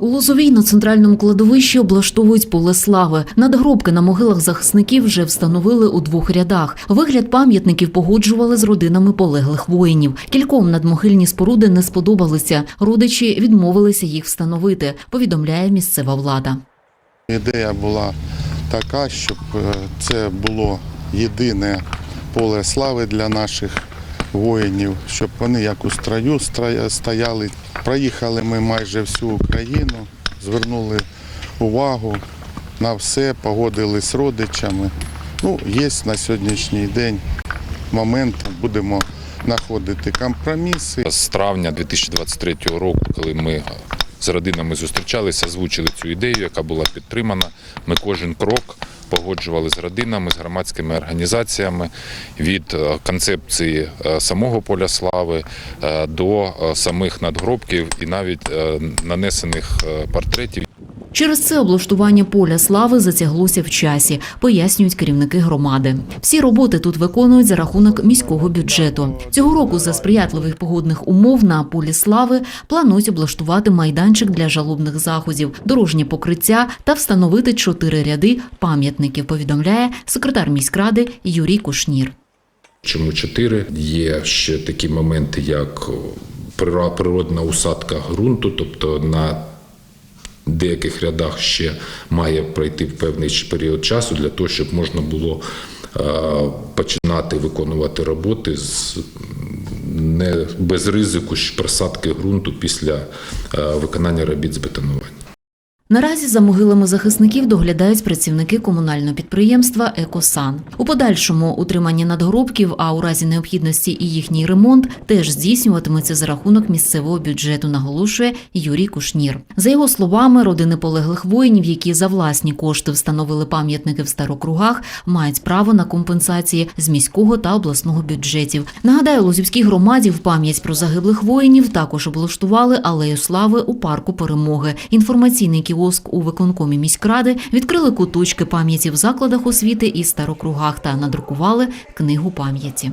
У Лозовій на центральному кладовищі облаштовують поле слави. Надгробки на могилах захисників вже встановили у двох рядах. Вигляд пам'ятників погоджували з родинами полеглих воїнів. Кільком надмогильні споруди не сподобалися. Родичі відмовилися їх встановити. Повідомляє місцева влада. Ідея була така, щоб е, це було єдине поле слави для наших воїнів, щоб вони як у строю стояли. Проїхали ми майже всю Україну, звернули увагу на все, погодили з родичами. Ну, є на сьогоднішній день момент, будемо знаходити компроміси. З травня 2023 року, коли ми з родинами зустрічалися, озвучили цю ідею, яка була підтримана. Ми кожен крок погоджували з родинами, з громадськими організаціями від е, концепції е, самого поля слави е, до самих надгробків і навіть нанесених портретів. Через це облаштування поля слави затяглося в часі, пояснюють керівники громади. Всі роботи тут виконують за рахунок міського бюджету. Цього року за сприятливих погодних умов на полі слави планують облаштувати майданчик для жалобних заходів, дорожнє покриття та встановити чотири ряди пам'ятників. Повідомляє секретар міськради Юрій Кушнір. Чому чотири? Є ще такі моменти, як природна усадка ґрунту, тобто на деяких рядах ще має пройти певний період часу для того, щоб можна було е, починати виконувати роботи з не без ризику просадки ґрунту після е, виконання робіт з бетонування. Наразі за могилами захисників доглядають працівники комунального підприємства Екосан. У подальшому утримання надгробків, а у разі необхідності і їхній ремонт теж здійснюватиметься за рахунок місцевого бюджету, наголошує Юрій Кушнір. За його словами, родини полеглих воїнів, які за власні кошти встановили пам'ятники в старокругах, мають право на компенсації з міського та обласного бюджетів. Нагадаю, Лозівській громаді в пам'ять про загиблих воїнів також облаштували алею слави у парку перемоги. Інформаційний кіоск у виконкомі міськради відкрили куточки пам'яті в закладах освіти і старокругах та надрукували книгу пам'яті.